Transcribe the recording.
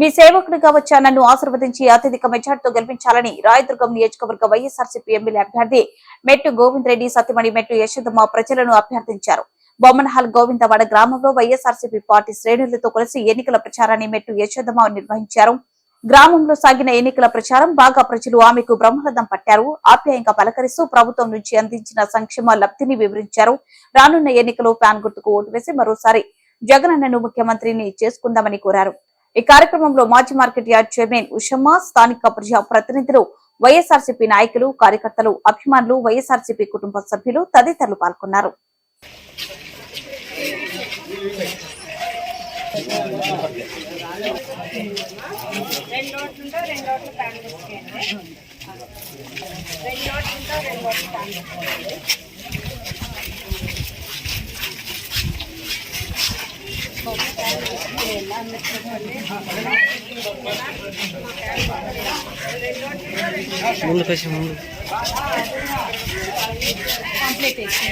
మీ సేవకుడిగా వచ్చా నన్ను ఆశీర్వదించి అత్యధిక మెజార్టీతో గెలిపించాలని రాయదుర్గం నియోజకవర్గ వైఎస్ఆర్సీపీ ఎమ్మెల్యే అభ్యర్థి మెట్టు గోవింద్ రెడ్డి సత్యమణి మెట్టు యశోదమ్మ ప్రజలను అభ్యర్థించారు. బొమ్మనహాల్ గోవిందవాడ గ్రామంలో వైఎస్ఆర్సీపీ పార్టీ శ్రేణులతో కలిసి ఎన్నికల ప్రచారాన్ని మెట్టు యశోదమ్మ నిర్వహించారు. గ్రామంలో సాగిన ఎన్నికల ప్రచారం బాగా ప్రజలు ఆమెకు బ్రహ్మరథం పట్టారు. ఆప్యాయంగా పలకరిస్తూ ప్రభుత్వం నుంచి అందించిన సంక్షేమ లబ్ధిని వివరించారు. రానున్న ఎన్నికలో ప్యాన్ గుర్తుకు ఓటు వేసి మరోసారి జగనన్నను ముఖ్యమంత్రిని చేసుకుందామని కోరారు. ఈ కార్యక్రమంలో మాజీ మార్కెట్ యార్డ్ చైర్మన్ ఉషమ్మ స్థానిక ప్రజా ప్రతినిధులు వైఎస్ఆర్సీపీ నాయకులు కార్యకర్తలు అభిమానులు వైఎస్ఆర్సీపీ కుటుంబ సభ్యులు తదితరులు పాల్గొన్నారు. రెండు ప్యాన్ పెట్టుకోండి ముందు కొంచెం ముందు కంప్లీట్ చేసి